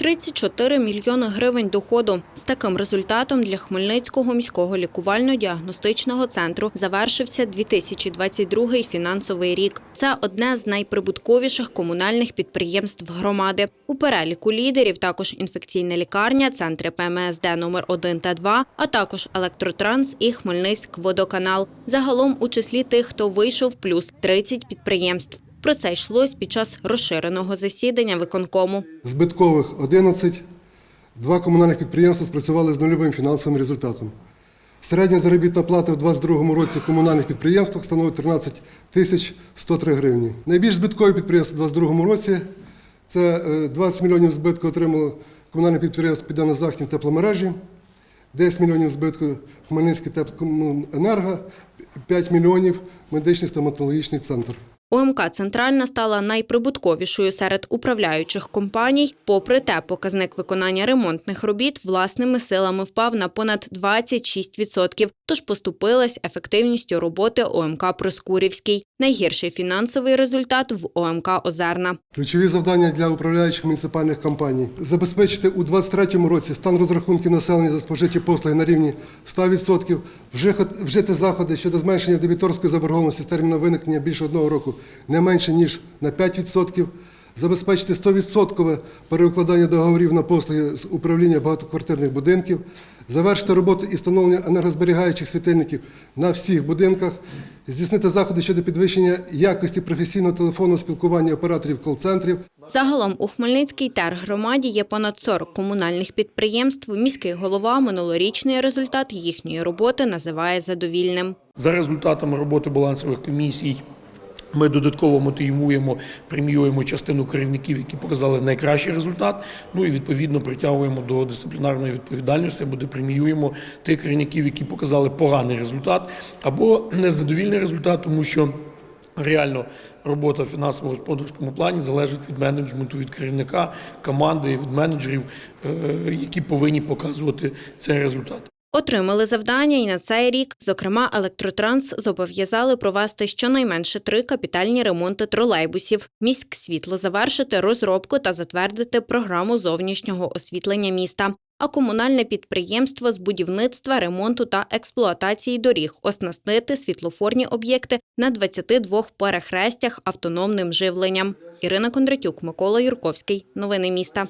34 мільйони гривень доходу. З таким результатом для Хмельницького міського лікувально-діагностичного центру завершився 2022 фінансовий рік. Це одне з найприбутковіших комунальних підприємств громади. У переліку лідерів також інфекційна лікарня, центри ПМСД номер 1 та 2, а також електротранс і Хмельницьк-водоканал. Загалом у числі тих, хто вийшов плюс 30 підприємств. Про це йшлось під час розширеного засідання виконкому. збиткових 11, два комунальних підприємства спрацювали з нульовим фінансовим результатом. Середня заробітна плата в 2022 році в комунальних підприємствах становить 13 тисяч 103 гривні. Найбільш збиткові підприємства в 2022 році це е, 20 мільйонів збитку отримало комунальне підприємство Південно-Західні тепломережі, 10 мільйонів збитку Хмельницький теплокомуненерго, 5 мільйонів медичний стоматологічний центр. ОМК «Центральна» стала найприбутковішою серед управляючих компаній. Попри те, показник виконання ремонтних робіт власними силами впав на понад 26%, тож поступилась ефективністю роботи ОМК «Проскурівський». Найгірший фінансовий результат в ОМК «Озерна». Ключові завдання для управляючих муніципальних компаній забезпечити у 2023 році стан розрахунків населення за спожиті послуги на рівні 100%, вжихот- вжити заходи щодо зменшення дебіторської заборгованості з терміну виникнення більше одного року не менше ніж на 5%, забезпечити 100% переукладання договорів на послуги з управління багатоквартирних будинків, завершити роботу і встановлення енергозберігаючих світильників на всіх будинках, здійснити заходи щодо підвищення якості професійного телефонного спілкування операторів кол-центрів, Загалом у Хмельницькій тергромаді є понад 40 комунальних підприємств. Міський голова минулорічний результат їхньої роботи називає задовільним. За результатами роботи балансових комісій ми додатково мотивуємо, преміюємо частину керівників, які показали найкращий результат. Ну і відповідно притягуємо до дисциплінарної відповідальності, або преміюємо тих керівників, які показали поганий результат або незадовільний результат, тому що. Реально робота в фінансово-господарському плані залежить від менеджменту, від керівника, команди, від менеджерів, е, які повинні показувати цей результат. Отримали завдання і на цей рік. Зокрема, електротранс зобов'язали провести щонайменше три капітальні ремонти тролейбусів, міськсвітло завершити розробку та затвердити програму зовнішнього освітлення міста. А комунальне підприємство з будівництва, ремонту та експлуатації доріг оснастити світлофорні об'єкти на 22 перехрестях автономним живленням. Ірина Кондратюк, Микола Юрковський. Новини міста.